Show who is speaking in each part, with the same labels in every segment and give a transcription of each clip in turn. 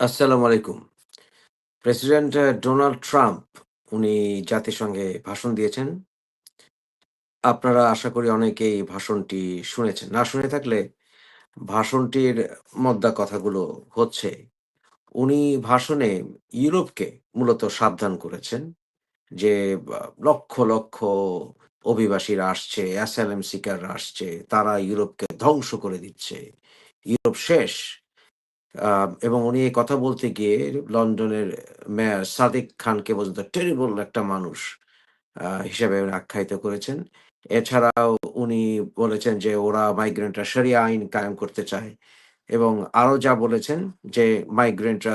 Speaker 1: আসসালামু আলাইকুম। President Donald Trump উনি জাতিসংঘে ভাষণ দিয়েছেন। আপনারা আশা করি অনেকেই ভাষণটি শুনেছেন। না শুনে থাকলে ভাষণটির মদ্দা কথাগুলো হচ্ছে, উনি ভাষণে ইউরোপকে মূলত সাবধান করেছেন যে লক্ষ, লক্ষ অভিবাসীরা আসছে, অ্যাসাইলাম সিকাররা আসছে। তারা ইউরোপকে ধ্বংস করে দিচ্ছে। ইউরোপ শেষ। এবং উনি এই কথা বলতে গিয়ে লন্ডনের মেয়র সাদিক খানকে পর্যন্ত টেরিবল একটা মানুষ হিসেবে আখ্যায়িত করেছেন। এছাড়াও উনি বলেছেন যে ওরা মাইগ্রেন্টরা শরিয়া আইন কায়েম করতে চায় এবং আরও যা বলেছেন যে মাইগ্রেন্টরা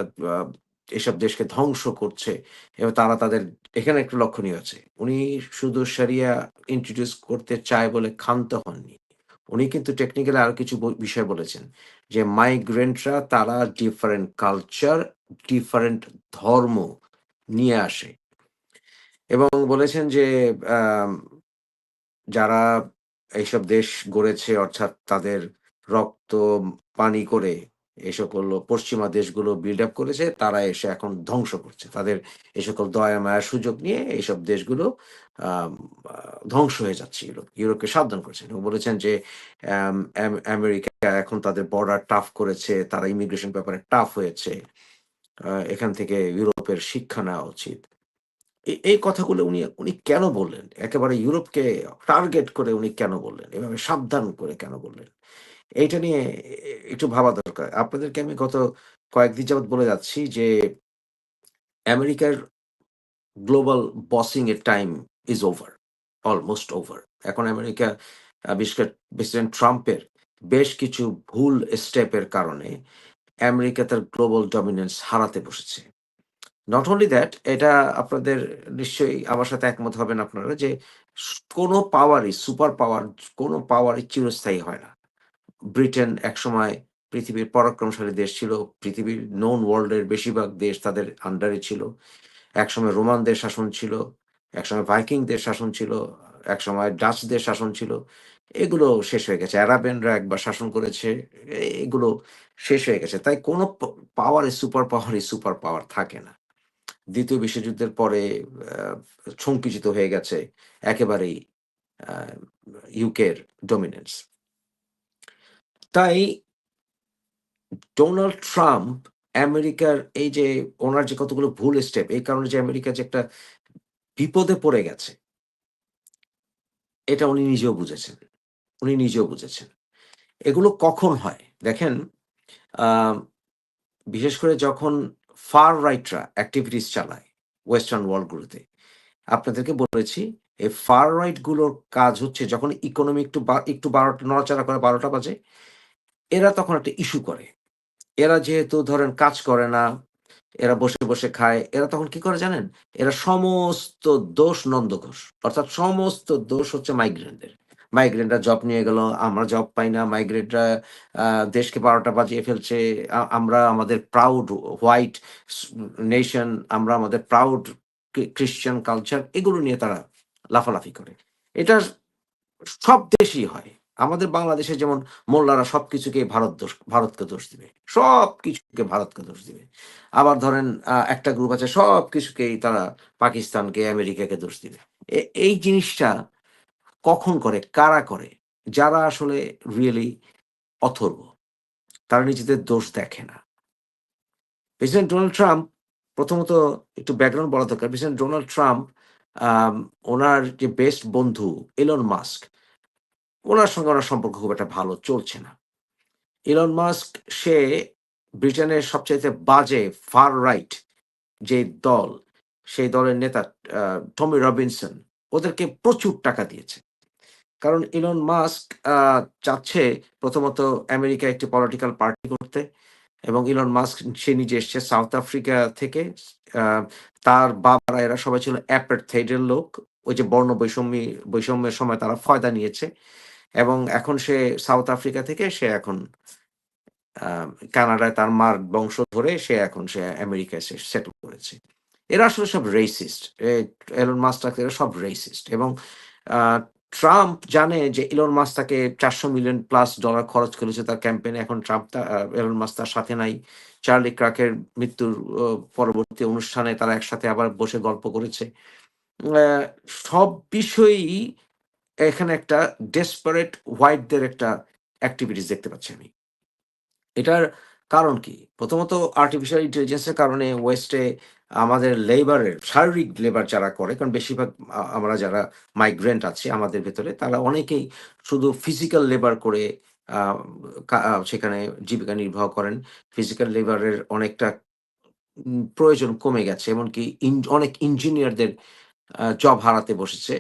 Speaker 1: এসব দেশকে ধ্বংস করছে এবং তারা তাদের এখানে একটু লক্ষণীয় আছে। উনি শুধু শরিয়া ইন্ট্রোডিউস করতে চায় বলে ক্ষান্ত হননি। উনি কিন্তু টেকনিক্যালি আরও কিছু বিষয় বলেছেন। যে মাইগ্রেন্টরা তারা ডিফারেন্ট কালচার, ডিফারেন্ট ধর্ম নিয়ে আসে। এবং বলেছেন যে যারা এইসব দেশ গড়েছে অর্থাৎ তাদের রক্ত পানি করে এই সকল পশ্চিমা দেশগুলো বিল্ড আপ করেছে, তারা এসে এখন ধ্বংস করছে। তাদের এই সকল দয়া মায়ার সুযোগ নিয়ে এইসব দেশগুলো ধ্বংস হয়ে যাচ্ছে ইউরোপ। ইউরোপকে সাবধান করেছেন এবং বলেছেন যে আমেরিকা এখন তাদের বর্ডার টাফ করেছে, তারা ইমিগ্রেশন ব্যাপারে টাফ হয়েছে। এখান থেকে ইউরোপের শিক্ষা নেওয়া উচিত। এই কথাগুলো উনি উনি কেন বললেন? একেবারে ইউরোপকে টার্গেট করে উনি কেন বললেন? এভাবে সাবধান করে কেন বললেন? এইটা নিয়ে একটু ভাবা দরকার। আপনাদেরকে আমি গত কয়েকদিন যাবৎ বলে যাচ্ছি যে, আমেরিকার গ্লোবাল বসিং এর time is over. Almost over. এখন আমেরিকা বিশেষ করে প্রেসিডেন্ট ট্রাম্পের বেশ কিছু ভুল স্টেপের কারণে আমেরিকা তার গ্লোবাল ডমিন্যান্স হারাতে বসেছে। নট অনলি দ্যাট, এটা আপনাদের নিশ্চয়ই আমার সাথে একমত হবেন আপনারা যে, কোনো পাওয়ারই, সুপার পাওয়ার, কোনো পাওয়ারই চিরস্থায়ী হয় না। ব্রিটেন একসময় পৃথিবীর পরাক্রমশালী দেশ ছিল। পৃথিবীর নোন ওয়ার্ল্ড এর বেশিরভাগ দেশ তাদের আন্ডারে ছিল। একসময় রোমানদের শাসন ছিল, একসময় ভাইকিংদের শাসন ছিল, একসময় ডাচদের শাসন ছিল। এগুলো শেষ হয়ে গেছে। আরাবিয়ানরা একবার শাসন করেছে। এগুলো শেষ হয়ে গেছে। তাই কোনো প পাওয়ারই সুপার পাওয়ারই সুপার পাওয়ার থাকে না। দ্বিতীয় বিশ্বযুদ্ধের পরে সংকুচিত হয়ে গেছে একেবারেই ইউকের ডমিন্যান্স। তাই ডোনাল্ড ট্রাম্প আমেরিকার এই যে ওনার যে কতগুলো ভুল স্টেপ এই কারণে যে আমেরিকা যে একটা বিপদে পড়ে গেছে এটা উনি নিজেও বুঝেছেন। উনি নিজেও বুঝেছেন। এগুলো কখন হয়? দেখেন বিশেষ করে যখন ফার রাইটরা এক্টিভিটিস চালায় ওয়েস্টার্ন ওয়ার্ল্ড গুলোতে। আপনাদেরকে বলেছি এই ফার রাইটগুলোর কাজ হচ্ছে যখন ইকোনমি একটু একটু বারোটা নড়াচড়া করে ১২টা বাজে, এরা তখন একটা ইস্যু করে। এরা যেহেতু ধরেন কাজ করে না, এরা বসে, বসে খায়। এরা তখন কি করে জানেন? এরা সমস্ত দোষ নন্দ ঘোষ। অর্থাৎ সমস্ত দোষ হচ্ছে মাইগ্রেন্টদের। মাইগ্রেন্টরা জব নিয়ে গেল, আমরা জব পাই না। মাইগ্রেন্টরা দেশকে ১২টা বাজিয়ে ফেলছে। আমরা আমাদের প্রাউড হোয়াইট নেশন, আমরা আমাদের প্রাউড ক্রি ক্রিশ্চিয়ান কালচার এগুলো নিয়ে তারা লাফালাফি করে। এটা সব দেশই হয়। আমাদের বাংলাদেশে যেমন মোল্লারা সবকিছুকেই ভারত দোষ ভারতকে দোষ দিবে। সবকিছুকে ভারতকে দোষ দিবে। আবার ধরেন একটা গ্রুপ আছে সবকিছুকেই তারা পাকিস্তানকে, আমেরিকাকে দোষ দিবে। এই জিনিসটা কখন করে? কারা করে? যারা আসলে রিয়েলি অথর্ব। তারা নিজেদের দোষ দেখে না। প্রেসিডেন্ট ডোনাল্ড ট্রাম্প প্রথমত একটু ব্যাকগ্রাউন্ড বলা দরকার। প্রেসিডেন্ট ডোনাল্ড ট্রাম্প উনার যে বেস্ট বন্ধু ইলন মাস্ক, উনার সঙ্গে ওনার সম্পর্ক খুব একটা ভালো চলছে না। ইলন মাস্ক সে ব্রিটেনের সবচাইতে বাজে ফার রাইট যে দল, সেই দলের নেতা টমি রবিনসন ওদেরকে প্রচুর টাকা দিয়েছে। কারণ ইলন মাস্ক চাচ্ছে প্রথমত আমেরিকা একটি পলিটিক্যাল পার্টি করতে এবং ইলন মাস্ক সে নিজে এসছে সাউথ আফ্রিকা থেকে। তার বাবারা এরা সবাই ছিল অ্যাপার্থাইড এর লোক। ওই যে বর্ণ বৈষম্য বৈষম্যের সময় তারা ফয়দা নিয়েছে এবং এখন সে সাউথ আফ্রিকা থেকে সে এখন কানাডায় তার মার বংশ ধরে সে এখন সে আমেরিকায় এসে সেটল করেছে। এরা আসলে সব রেসিস্ট। এলন মাস্ক এরা সব রেসিস্ট এবং ট্রাম্প জানে যে ইলন মাস তাকে চারশো মিলিয়ন প্লাস ডলার খরচ করেছে তার ক্যাম্পেইনে এখন ট্রাম্প এলন মাস তার সাথে নাই চার্লি ক্রাকের মৃত্যুর পরবর্তী অনুষ্ঠানে তারা একসাথে আবার বসে গল্প করেছে সব বিষয়ই এখানে একটা ডেসপারেট হোয়াইটদের একটা অ্যাক্টিভিটিস দেখতে পাচ্ছি আমি। এটার কারণ কি? প্রথমত আর্টিফিশিয়াল ইন্টেলিজেন্সের কারণে ওয়েস্টে আমাদের লেবারের শারীরিক লেবার যারা করে, কারণ বেশিরভাগ আমরা যারা মাইগ্রেন্ট আছি, আমাদের ভেতরে, তারা অনেকেই শুধু ফিজিক্যাল লেবার করে সেখানে জীবিকা নির্বাহ করেন। ফিজিক্যাল লেবারের অনেকটা প্রয়োজন কমে গেছে, এমনকি অনেক ইঞ্জিনিয়ারদের জব হারাতে বসেছে।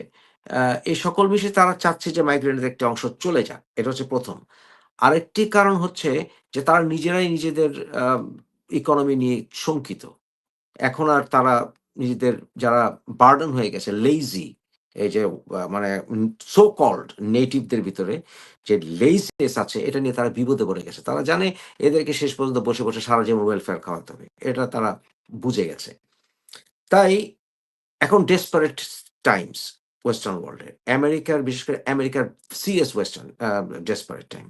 Speaker 1: এই সকল বিষয়ে তারা চাচ্ছে যে মাইগ্রেন্টের একটি অংশ চলে যাক। এটা হচ্ছে প্রথম। আরেকটি কারণ হচ্ছে যে তারা নিজেরাই নিজেদের ইকোনমি নিয়ে শঙ্কিত। এখন আর তারা নিজেদের যারা বার্ডেন হয়ে গেছে লেইজি এই যে মানে সো কল্ড নেটিভদের ভিতরে যে লেইজিনেস আছে, এটা নিয়ে তারা বিপদে পড়ে গেছে। তারা জানে এদেরকে শেষ পর্যন্ত বসে বসে সারা জীবন ওয়েলফেয়ার খাওয়াতে হবে। এটা তারা বুঝে গেছে। তাই এখন ডেসপারেট টাইমস ওয়েস্টার্ন ওয়ার্ল্ডে আমেরিকার বিশেষ করে আমেরিকার serious western desperate time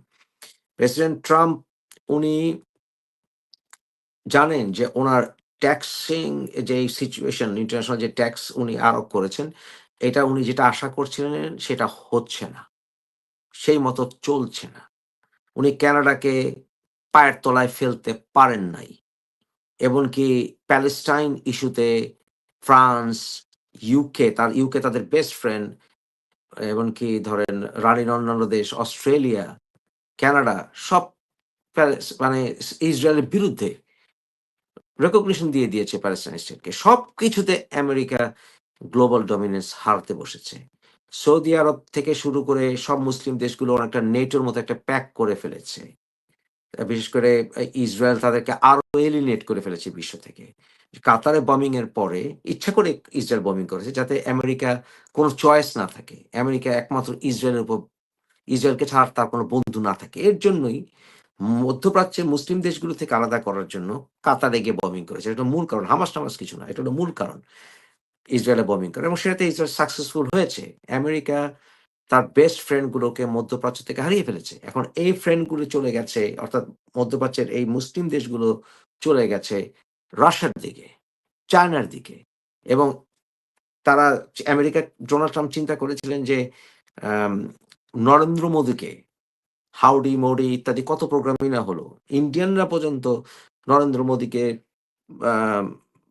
Speaker 1: president Trump উনি জানেন যে ওনার ট্যাক্সিং যে সিচুয়েশন ইন্টারন্যাশনাল যে ট্যাক্স উনি আরোপ করেছেন, এটা উনি যেটা আশা করছিলেন সেটা হচ্ছে না। সেই মতো চলছে না। উনি ক্যানাডাকে পায়ের তলায় ফেলতে পারেন নাই। এমনকি প্যালেস্টাইন ইস্যুতে ফ্রান্স ইউকে তার ইউকে তাদের বেস্ট ফ্রেন্ড এমনকি ধরেন রানীর অন্যান্য দেশ, অস্ট্রেলিয়া, কানাডা, সব মানে ইসরায়েলের বিরুদ্ধে রেকগনিশন দিয়ে দিয়েছে প্যালেস্টাইন স্টেটকে সব কিছুতে আমেরিকা গ্লোবাল ডমিনেন্স হারতে বসেছে। সৌদি আরব থেকে শুরু করে সব মুসলিম দেশগুলো অনেকটা নেটোর মতো একটা প্যাক করে ফেলেছে। বিশেষ করে ইসরায়েল তাদেরকে আরও এলিনেট করে ফেলেছে বিশ্ব থেকে। কাতারে বমিং এর পরে ইচ্ছা করে ইসরায়েল বমিং করেছে যাতে আমেরিকা কোনো চয়েস না থাকে। আমেরিকা একমাত্র ইসরায়েলের উপর, ইসরায়েলকে ছাড়া তার কোনো বন্ধু না থাকে। এর জন্যই মধ্যপ্রাচ্যের মুসলিম দেশগুলো থেকে আলাদা করার জন্য কাতারে গিয়ে বমিং করেছে। এটা মূল কারণ। হামাস টামাস কিছু না, এটা হলো মূল কারণ। ইসরায়েলে বমিং করে এবং সেটাতে ইসরায়েল সাকসেসফুল হয়েছে। আমেরিকা তার বেস্ট ফ্রেন্ড গুলোকে মধ্যপ্রাচ্য থেকে হারিয়ে ফেলেছে। এখন এই ফ্রেন্ডগুলো চলে গেছে, অর্থাৎ মধ্যপ্রাচ্যের এই মুসলিম দেশগুলো চলে গেছে রাশিয়ার দিকে, চায়নার দিকে। এবং তারা আমেরিকা, ডোনাল্ড ট্রাম্প চিন্তা করেছিলেন যে নরেন্দ্র মোদীকে, হাউডি, মোডি ইত্যাদি কত প্রোগ্রামই না হলো, ইন্ডিয়ানরা পর্যন্ত নরেন্দ্র মোদীকে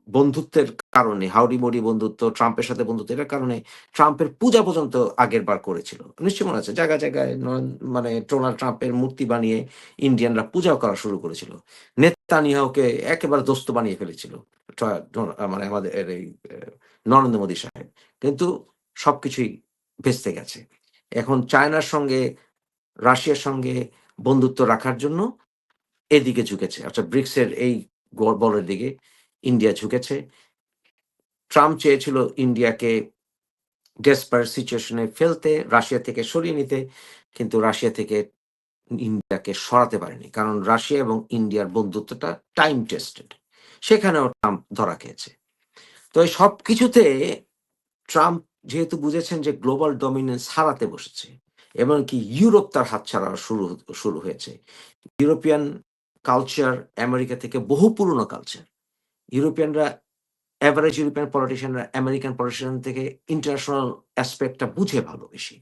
Speaker 1: বন্ধুত্বের কারণে, হাউডি মোডি বন্ধুত্ব, ট্রাম্পের সাথে বন্ধুত্ব, এটার কারণে ট্রাম্পের পূজা পর্যন্ত আগের বার করেছিল। নিশ্চয় মনে আছে? জায়গায় জায়গায় মানে ডোনাল্ড ট্রাম্পের মূর্তি বানিয়ে ইন্ডিয়ানরা পূজাও করা শুরু করেছিল। নেতানিয়াহুকে একেবারে দোস্ত বানিয়ে ফেলেছিল মানে আমাদের এই নরেন্দ্র মোদী সাহেব। কিন্তু সবকিছুই ভেস্তে গেছে। এখন চায়নার সঙ্গে, রাশিয়ার সঙ্গে বন্ধুত্ব রাখার জন্য এদিকে ঝুঁকেছে। অর্থাৎ ব্রিক্সের এই বলের দিকে ইন্ডিয়া ঝুঁকেছে। ট্রাম্প চেয়েছিল ইন্ডিয়াকে ডেসপার সিচুয়েশনে ফেলতে রাশিয়া থেকে সরিয়ে নিতে, কিন্তু রাশিয়া থেকে ইন্ডিয়াকে সরাতে পারেনি, কারণ রাশিয়া এবং ইন্ডিয়ার বন্ধুত্বটা টাইম টেস্টেড সেখানেও ট্রাম্প ধরা খেয়েছে। তো এই সব কিছুতে ট্রাম্প যেহেতু বুঝেছেন যে গ্লোবাল ডমিনেন্স হারাতে বসেছে, এবং কি ইউরোপ তার হাতছাড়া শুরু শুরু হয়েছে। ইউরোপিয়ান কালচার আমেরিকা থেকে বহু পুরনো কালচার ইউরোপিয়ানরা অ্যাভারেজ ইউরোপিয়ান পলিটিশিয়ানরা আমেরিকান পলিটিশিয়ান থেকে ইন্টারন্যাশনাল অ্যাসপেক্টটা বুঝে ভালো বেশি।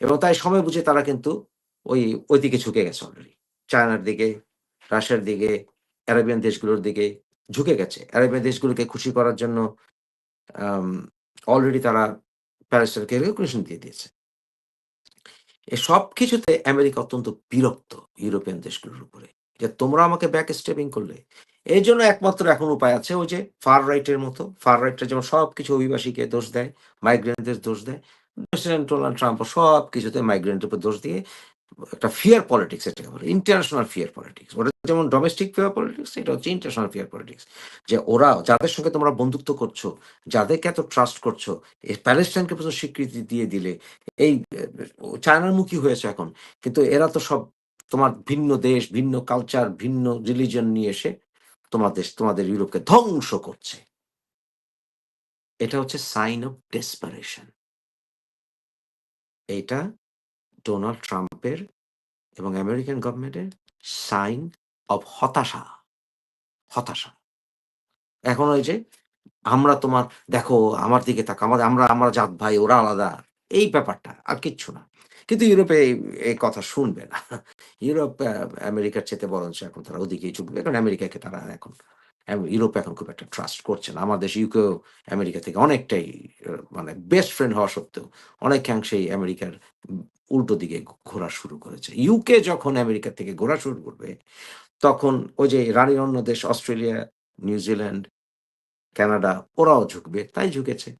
Speaker 1: এবং তাই সময় বুঝে তারা কিন্তু ওই ওই দিকে ঝুঁকে গেছে অলরেডি চায়নার দিকে রাশিয়ার দিকে অ্যারাবিয়ান দেশগুলোর দিকে ঝুঁকে গেছে। অ্যারাবিয়ান দেশগুলোকে খুশি করার জন্য অলরেডি তারা রেকগনিশন দিয়ে দিয়েছে। এ সব কিছুতে আমেরিকা অত্যন্ত বিরক্ত ইউরোপিয়ান দেশগুলোর উপরে। যে তোমরা আমাকে ব্যাক স্টেপিং করলে এই জন্য একমাত্র এখন উপায় আছে ওই যে ফার রাইটের মতো। ফার রাইটটা যেমন সব কিছু অভিবাসীকে দোষ দেয় মাইগ্রেন্টদের দোষ দেয় প্রেসিডেন্ট ডোনাল্ড ট্রাম্প সব কিছুতে মাইগ্রেন্টের উপর দোষ দিয়ে একটা ফিয়ার পলিটিক্স এটাকে বলে ইন্টারন্যাশনাল ফিয়ার পলিটিক্স ওটা যেমন ডোমেস্টিক ফিয়ার পলিটিক্স এটা হচ্ছে ইন্টারন্যাশনাল ফিয়ার পলিটিক্স যে ওরা, যাদের সঙ্গে তোমরা বন্ধুত্ব করছ, যাদেরকে এত ট্রাস্ট করছ প্যালেস্টাইনকে পর্যন্ত স্বীকৃতি দিয়ে দিলে, এই চায়নার মুখী হয়েছে এখন। কিন্তু এরা তো সব তোমার ভিন্ন দেশ, ভিন্ন কালচার ভিন্ন রিলিজন নিয়ে এসে তোমাদের তোমাদের ইউরোপকে ধ্বংস করছে। এটা হচ্ছে সাইন অফ ডেসপারেশন। এইটা ডোনাল্ড ট্রাম্পের এবং আমেরিকান গভর্নমেন্টের সাইন অফ হতাশা। হতাশা। এখন ওই যে আমরা তোমার, দেখো, আমার দিকে তাক আমাদের, আমরা আমরা জাত ভাই, ওরা আলাদা। এই ব্যাপারটা, আর কিচ্ছু না। কিন্তু ইউরোপে এই- কথা শুনবে না। ইউরোপ আমেরিকার চেতে বরঞ্চ এখন তারা ওদিকে চুপবে কারণ আমেরিকাকে তারা এখন ইউরোপ এখন খুব একটা ট্রাস্ট করছে না। আমাদের ইউকেও আমেরিকা থেকে অনেকটাই মানে বেস্ট ফ্রেন্ড হওয়া সত্ত্বেও অনেকাংশেই আমেরিকার উল্টো দিকে ঘোরা শুরু করেছে। ইউকে যখন আমেরিকা থেকে ঘোরা শুরু করবে, তখন ওই যে রানীর অন্য দেশ অস্ট্রেলিয়া নিউজিল্যান্ড কানাডা, ওরাও ঝুঁকবে। তাই ঝুঁকেছে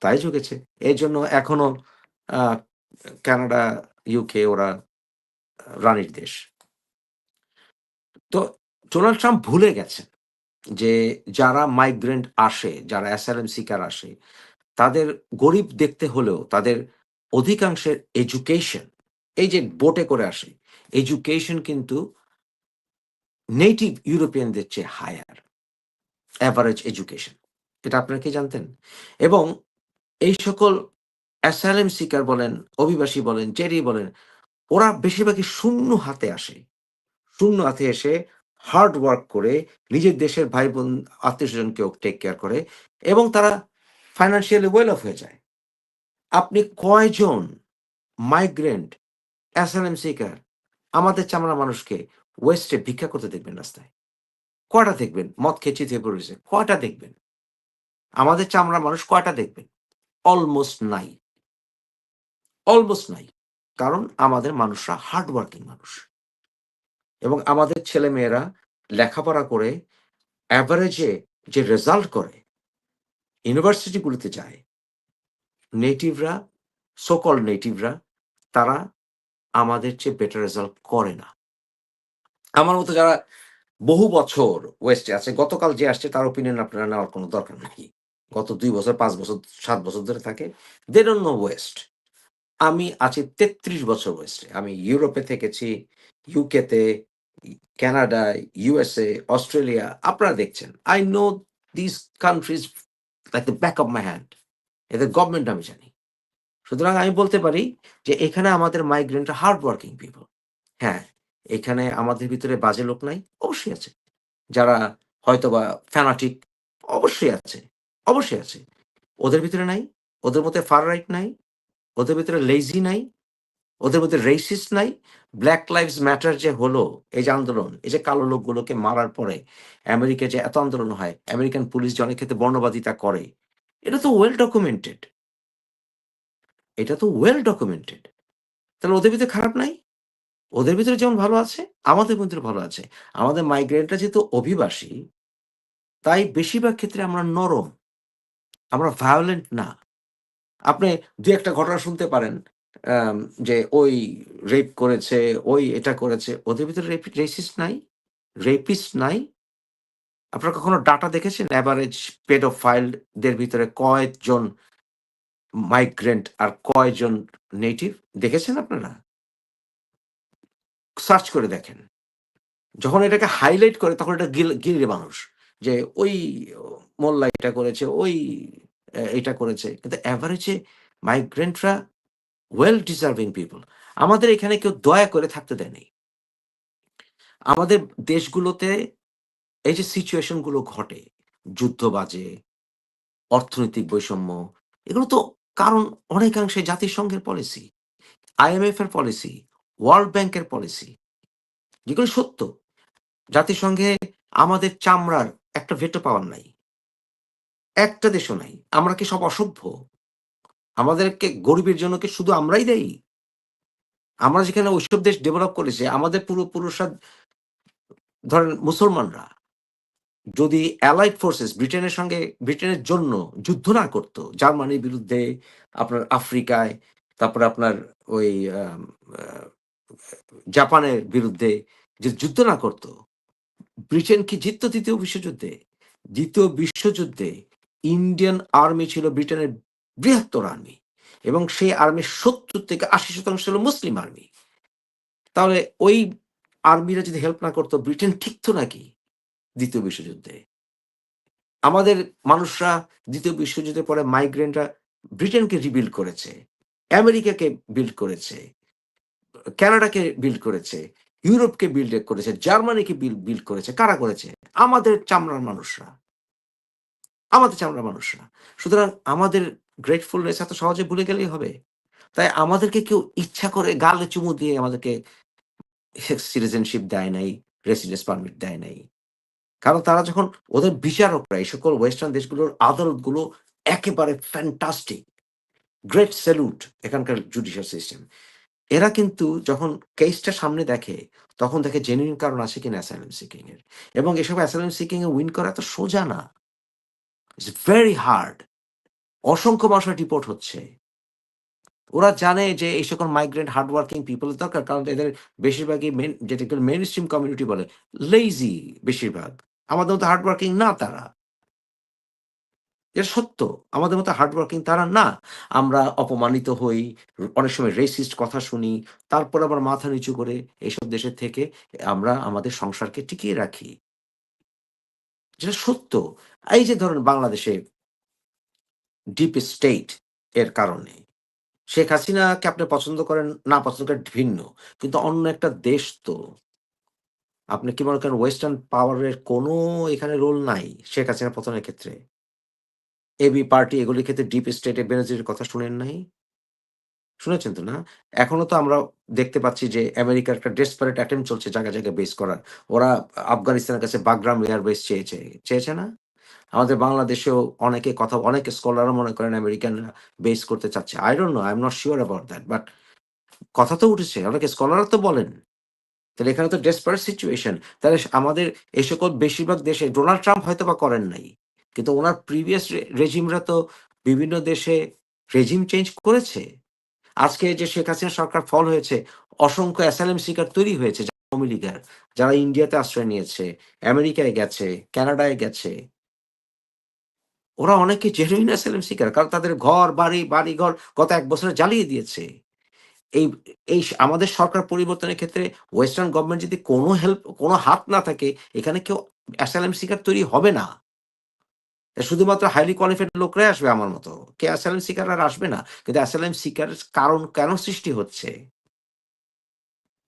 Speaker 1: তাই ঝুঁকেছে। এই জন্য এখনও কানাডা ইউকে ওরা রানীর দেশ। তো ডোনাল্ড ট্রাম্প ভুলে গেছেন যে যারা মাইগ্রেন্ট আসে, যারা অ্যাসাইলাম সিকার আসে, তাদের গরিব দেখতে হলেও তাদের অধিকাংশের এডুকেশন এই যে বোটে করে আসে এডুকেশন কিন্তু নেটিভ ইউরোপিয়ানদের চেয়ে হায়ার অ্যাভারেজ এডুকেশন এটা আপনারা কি জানতেন? এবং এই সকল অ্যাসাইলাম সিকার বলেন, অভিবাসী বলেন, জেরি বলেন, ওরা বেশিরভাগই শূন্য হাতে আসে। শূন্য হাতে এসে হার্ড ওয়ার্ক করে নিজের দেশের ভাই বোন আত্মীয় স্বজনকেও টেক কেয়ার করে এবং তারা ফাইন্যান্সিয়ালি ওয়েল অফ হয়ে যায়। আপনি কয়জন মাইগ্রেন্ট অ্যাসাইলাম সিকার আমাদের চামড়া মানুষকে ওয়েস্টে ভিক্ষা করতে দেখবেন রাস্তায়? কয়টা দেখবেন? মদ খেয়ে চিথিয়ে পড়েছে কয়টা দেখবেন? আমাদের চামড়া মানুষ কয়টা দেখবেন? অলমোস্ট নাই অলমোস্ট নাই। কারণ আমাদের মানুষরা হার্ড ওয়ার্কিং মানুষ। এবং আমাদের ছেলে মেয়েরা লেখাপড়া করে অ্যাভারেজে যে রেজাল্ট করে ইউনিভার্সিটিগুলিতে যায় নেটিভরা সোকল নেটিভরা তারা আমাদের চেয়ে বেটার রেজাল্ট করে না। আমার মতো যারা বহু বছর ওয়েস্টে আছে, গতকাল যে আসছে তার ওপিনিয়ন আপনারা নেওয়ার কোনো দরকার নাই। গত দুই বছর, পাঁচ বছর, সাত বছর ধরে থাকে দে ডোন্ট নো ওয়েস্ট আমি আছি তেত্রিশ বছর বয়সে। আমি ইউরোপে থেকেছি ইউকেতে কানাডা ইউএসএ অস্ট্রেলিয়া আপনারা দেখছেন। I know this countries like the back of my hand এদের গভর্নমেন্ট আমি জানি। সুতরাং আমি বলতে পারি যে এখানে আমাদের মাইগ্রেন্ট হার্ড ওয়ার্কিং পিপল হ্যাঁ এখানে আমাদের ভিতরে বাজে লোক নাই, অবশ্যই আছে। যারা হয়তোবা ফ্যানাটিক অবশ্যই আছে অবশ্যই আছে। ওদের ভিতরে নাই, ওদের মধ্যে ফার রাইট নাই ওদের ভিতরে লেজি নাই, ওদের মধ্যে রেসিস নাই। ব্ল্যাক লাইভস ম্যাটার যে হলো, এই যে আন্দোলন, এই যে কালো লোকগুলোকে মারার পরে আমেরিকায় যে এত আন্দোলন হয়, আমেরিকান পুলিশ যে অনেক ক্ষেত্রে বর্ণবাদিতা করে, এটা তো ওয়েল ডকুমেন্টেড এটা তো ওয়েল ডকুমেন্টেড তাহলে ওদের ভিতরে খারাপ নাই? ওদের ভিতরে যেমন ভালো আছে, আমাদের ভিতরে ভালো আছে। আমাদের মাইগ্রেন্টরা যেহেতু অভিবাসী, তাই বেশিরভাগ ক্ষেত্রে আমরা নরম, আমরা ভায়োলেন্ট না। আপনি দু একটা ঘটনা শুনতে পারেন যে ওই রেপ করেছে, ওই এটা করেছে, ওদের ভিতরে রেসিস্ট নাই? রেপিস্ট নাই? আপনারা কখনো ডাটা দেখেছেন? অ্যাভারেজ পেডোফাইলদের ভিতরে কয়জন মাইগ্রেন্ট আর কয়জন নেটিভ দেখেছেন আপনারা? সার্চ করে দেখেন। যখন এটাকে হাইলাইট করে, তখন এটা গিল, গিলে মানুষ। যে ওই মোল্লা এটা করেছে, ওই এটা করেছে। কিন্তু অ্যাভারেজে মাইগ্রেন্টরা ওয়েল ডিজার্ভিং পিপল আমাদের এখানে কেউ দয়া করে থাকতে দেয়নি আমাদের দেশগুলোতে এই যে সিচুয়েশনগুলো ঘটে, যুদ্ধ বাজে, অর্থনৈতিক বৈষম্য, এগুলো তো কারণ অনেকাংশে জাতিসংঘের পলিসি আইএমএফ এর পলিসি ওয়ার্ল্ড ব্যাংকের পলিসি যেগুলো সত্য। জাতিসংঘে আমাদের চামড়ার একটা ভেটো পাওয়ার নাই। একটা দেশও নাই। আমরা কি সব অসভ্য? আমাদেরকে, গরিবের জন্য কি শুধু আমরাই দেই? আমরা যেখানে ওইসব দেশ ডেভেলপ করেছে, আমাদের পূর্বপুরুষরা ধরেন মুসলমানরা, যদি অ্যালাইড ফোর্সেস ব্রিটেনের সঙ্গে, ব্রিটেনের জন্য যুদ্ধ না করতো, জার্মানির বিরুদ্ধে, আপনার আফ্রিকায়, তারপরে আপনার ওই জাপানের বিরুদ্ধে যে যুদ্ধ না করতো, ব্রিটেন কি জিততো দ্বিতীয় বিশ্বযুদ্ধে? দ্বিতীয় বিশ্বযুদ্ধে ইন্ডিয়ান আর্মি ছিল ব্রিটেনের বৃহত্তর আর্মি এবং সেই আর্মির সত্তর থেকে আশি শতাংশ ছিল মুসলিম আর্মি তাহলে ওই আর্মিরা যদি হেল্প না করতো ব্রিটেন ঠিকতো নাকি দ্বিতীয় বিশ্বযুদ্ধে? আমাদের মানুষরা দ্বিতীয় বিশ্বযুদ্ধের পরে মাইগ্রেন্টরা ব্রিটেনকে রিবিল্ড করেছে আমেরিকাকে বিল্ড করেছে কানাডাকে বিল্ড করেছে ইউরোপকে বিল্ড করেছে জার্মানিকে বিল্ড করেছে, কারা করেছে? আমাদের চামড়ার মানুষরা। আমাদের চামড়ার মানুষরা সুতরাং আমাদের গ্রেটফুলনেস এত সহজে ভুলে গেলেই হবে। তাই আমাদেরকে কেউ ইচ্ছা করে গালে চুমু দিয়ে আমাদেরকে সিটিজেনশিপ দেয় নাই রেসিডেন্স পারমিট দেয় নাই। কারণ তারা যখন ওদের বিচারকরা, এই সকল ওয়েস্টার্ন দেশগুলোর আদালতগুলো একেবারে ফ্যান্টাস্টিক গ্রেট স্যালুট এখানকার জুডিশিয়াল সিস্টেম এরা কিন্তু যখন কেসটা সামনে দেখে, তখন দেখে জেনুইন কারণ আছে কিনা অ্যাসাইলাম সিকিং এর এবং এসব অ্যাসাইলাম সিকিং এ উইন করা এত সোজা না। ইটস ভেরি হার্ড অসংখ্য মানুষের রিপোর্ট হচ্ছে। ওরা জানে যে এই সকল মাইগ্রেন্ট হার্ড ওয়ার্কিং পিপলের দরকার, কারণ এদের বেশিরভাগই মেন যেটা মেন স্ট্রিম কমিউনিটি বলে লেজি বেশিরভাগ। আমাদের মতো হার্ড ওয়ার্কিং না তারা। এটা সত্য। আমাদের মতো হার্ড ওয়ার্কিং তারা না। আমরা অপমানিত হই, অনেক সময় রেসিস্ট কথা শুনি, তারপর আবার মাথা নিচু করে এইসব দেশের থেকে আমরা আমাদের সংসারকে টিকিয়ে রাখি। যেটা সত্য। এই যে ধরুন বাংলাদেশে ডিপ স্টেট এর কারণে, শেখ হাসিনাকে আপনি পছন্দ করেন, না পছন্দ করেন, ভিন্ন। কিন্তু অন্য একটা দেশ তো, আপনি কি মনে করেন ওয়েস্টার্ন পাওয়ারের কোনো এখানে রোল নাই শেখ হাসিনা পতনের ক্ষেত্রে? এবি পার্টি এগুলির ক্ষেত্রে ডিপ স্টেটে বেনজিরের কথা শুনেন নাই? শুনেছেন তো না? এখনও তো আমরা দেখতে পাচ্ছি যে আমেরিকার একটা ডেসপারেট অ্যাটেম্প চলছে জায়গায় জায়গায় বেস করার। ওরা আফগানিস্তানের কাছে বাগরাম এয়ার বেস চেয়েছে। চেয়েছে না? আমাদের বাংলাদেশেও অনেকে কথা, অনেকে স্কলারও মনে করেন আমেরিকানরা বেস করতে চাচ্ছে। I don't know I am not sure about that but কথা তো উঠেছে। অনেকে স্কলাররা তো বলেন। তাহলে এখানে তো ডেসপারেট সিচুয়েশন তাহলে আমাদের এই সকল বেশিরভাগ দেশে ডোনাল্ড ট্রাম্প হয়তো বা করেন নাই, কিন্তু ওনার প্রিভিয়াস রেজিমরা তো বিভিন্ন দেশে রেজিম চেঞ্জ করেছে। আজকে যে শেখ হাসিনা সরকার ফল হয়েছে, অসংখ্য অ্যাসাইলাম শিকার তৈরি হয়েছে আওয়ামী লীগের, যারা ইন্ডিয়াতে আশ্রয় নিয়েছে, আমেরিকায় গেছে, কানাডায় গেছে। ওরা অনেকে জেনুইন অ্যাসাইলাম শিকার, কারণ তাদের ঘর, বাড়ি বাড়ি ঘর গত এক বছরে জ্বালিয়ে দিয়েছে। এই এই আমাদের সরকার পরিবর্তনের ক্ষেত্রে ওয়েস্টার্ন গভর্নমেন্ট যদি কোনো হেল্প কোনো হাত না থাকে, এখানে কেউ অ্যাসাইলাম শিকার তৈরি হবে না। শুধুমাত্র হাইলি কোয়ালিফাইড লোকরাই আসবে আমার মতো। কে অ্যাসাইলাম শিকার আর আসবে না। কিন্তু অ্যাসাইলাম শিকার কারণ কেন সৃষ্টি হচ্ছে?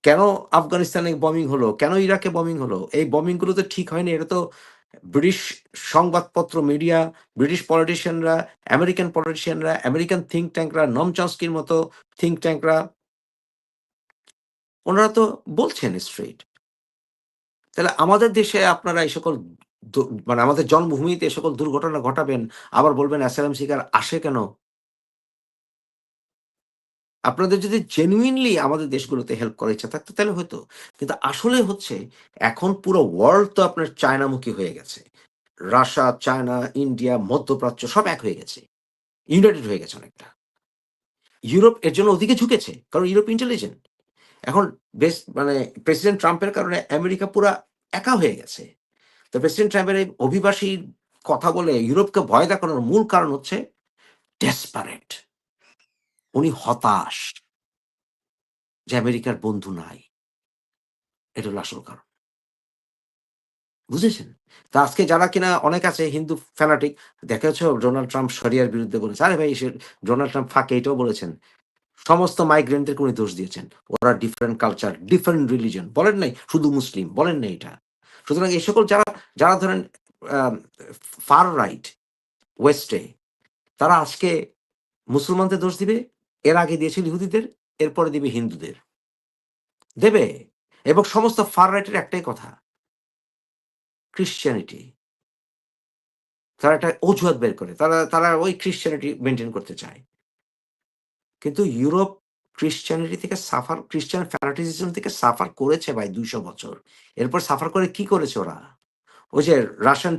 Speaker 1: কেন আফগানিস্তানে বমিং হলো? কেন ইরাকে বমিং হলো? এই বমিংগুলো তো ঠিক হয়নি। এটা তো ব্রিটিশ সংবাদপত্র মিডিয়া ব্রিটিশ পলিটিশিয়ানরা আমেরিকান পলিটিশিয়ানরা আমেরিকান থিঙ্ক ট্যাঙ্করা নম চস্কির মতো থিঙ্ক ট্যাঙ্করা ওনারা তো বলছেন স্ট্রেট তাহলে আমাদের দেশে আপনারা এই সকল মানে আমাদের জন্মভূমিতে এ সকল দুর্ঘটনা ঘটাবেন, আবার বলবেন অ্যাসালাম শিকার আসে কেন? আপনাদের যদি জেনুইনলি আমাদের দেশগুলোতে হেল্প করার ইচ্ছা থাকতো তাহলে হয়তো কিন্তু আসলে হচ্ছে, এখন পুরো ওয়ার্ল্ড তো আপনার চায়নামুখী হয়ে গেছে। রাশিয়া, চায়না, ইন্ডিয়া, মধ্যপ্রাচ্য সব এক হয়ে গেছে। ইউনাইটেড হয়ে গেছে অনেকটা। ইউরোপ এর জন্য ওদিকে ঝুঁকেছে, কারণ ইউরোপ ইন্টেলিজেন্ট এখন বেশ মানে প্রেসিডেন্ট ট্রাম্পের কারণে আমেরিকা পুরা একা হয়ে গেছে। তো প্রেসিডেন্ট ট্রাম্পের এই কথা বলে ইউরোপকে ভয় দেখানোর মূল কারণ হচ্ছে ডেসপারেট উনি হতাশ। যে আমেরিকার বন্ধু নাই। এটা হলো আসল কারণ। বুঝেছেন? তা আজকে যারা কিনা অনেক আছে হিন্দু ফ্যানাটিক দেখা যাচ্ছে ডোনাল্ড ট্রাম্প সরিয়ার বিরুদ্ধে বলেছে। আরে ভাই ডোনাল্ড ট্রাম্প ফাঁকে এটাও বলেছেন। সমস্ত মাইগ্রেন্টদের উনি দোষ দিয়েছেন। ওরা ডিফারেন্ট কালচার ডিফারেন্ট রিলিজন বলেন নাই, শুধু মুসলিম। বলেন নাই এটা। সুতরাং এই সকল যারা যারা ধরেন ফার রাইট ওয়েস্টে তারা আজকে মুসলমানদের দোষ দিবে, এর আগে দিয়েছিল ইহুদিদের, এরপরে দিবে হিন্দুদের। দেবে? এবং সমস্ত ফার রাইটের একটাই কথা ক্রিশ্চিয়ানিটি তারা একটা অজুহাত বের করে, তারা তারা ওই ক্রিশ্চিয়ানিটি মেনটেন করতে চায়। কিন্তু ইউরোপ ক্রিশ্চিয়ানিটি থেকে সাফার ক্রিশ্চিয়ান ফ্যানাটিজম থেকে সাফার করেছে ভাই দুইশো বছর। এরপর সাফার করে কি করেছে ওরা? ওই যে রাশিয়ান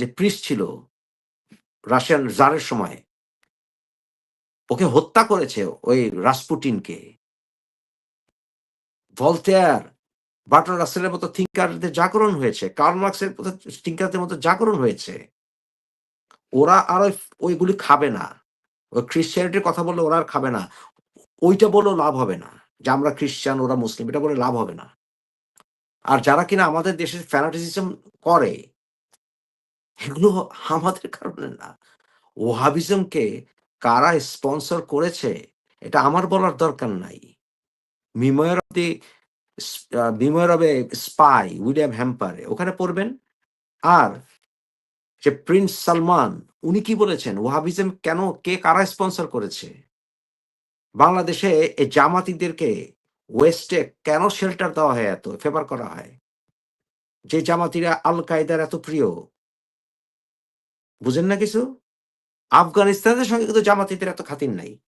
Speaker 1: যে প্রিস ছিল রাশিয়ান জারের সময়, ওকে হত্যা করেছে ওই রাসপুটিনকে ভলতেয়ার বাটন রাসেলের মতো থিঙ্কারদের জাগরণ হয়েছে কার্ল মার্কসের মতো থিঙ্কারদের মতো জাগরণ হয়েছে। ওরা আর ওইগুলি খাবে না। ওই খ্রিস্টানিটির কথা বললে ওরা আর খাবে না। ওইটা বলেও লাভ হবে না। যে আমরা খ্রিস্টান, ওরা মুসলিম, এটা বলে লাভ হবে না। আর যারা কিনা আমাদের দেশের ফ্যানাটিসিজম করে, এগুলো আমাদের কারণে না। ওহাবিজমকে কারা স্পন্সর করেছে, এটা আমার বলার দরকার নাই। Memoir of a spy William হ্যাম্পারে, ওখানে পড়বেন। আর যে প্রিন্স সালমান, উনি কি বলেছেন? ওহাবিজম কেন, কে কারা স্পন্সর করেছে? বাংলাদেশে এই জামাতিদেরকে ওয়েস্টে কেন শেল্টার দেওয়া হয় এত, ফেভার করা হয়? যে জামাতিরা আল কায়দার এত প্রিয়। বুঝেন না কিছু? আফগানিস্তানের সঙ্গে কিন্তু জামাতিদের এত খাতির নাই।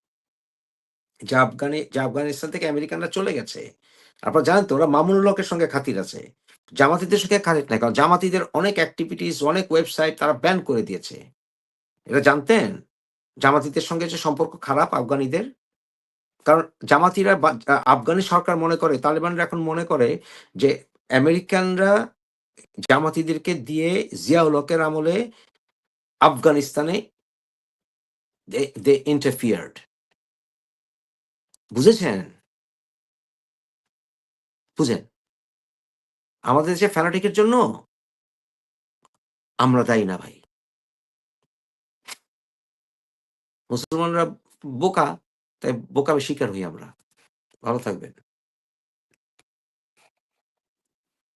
Speaker 1: যে আফগানি, যে আফগানিস্তান থেকে আমেরিকানরা চলে গেছে। আপনারা জানেন তো, ওরা মামুনুল হকের সঙ্গে খাতির আছে। জামাতিদের সঙ্গে খাতির নাই, কারণ জামাতিদের অনেক অ্যাক্টিভিটিস অনেক ওয়েবসাইট তারা ব্যান করে দিয়েছে। এটা জানতেন? জামাতিদের সঙ্গে যে সম্পর্ক খারাপ আফগানিদের? কারণ জামাতিরা আফগানি সরকার মনে করে, তালেবানরা এখন মনে করে যে আমেরিকানরা জামাতিদেরকে দিয়ে জিয়াউল হকের আমলে আফগানিস্তানে দে ইন্টারফিয়ার্ড বুঝেছেন? বুঝেন? আমাদের যে ফ্যানাটিকের জন্য আমরা দায়ী না ভাই। মুসলমানরা বোকা। তাই বোকামি শিকার হই আমরা। ভালো থাকবেন।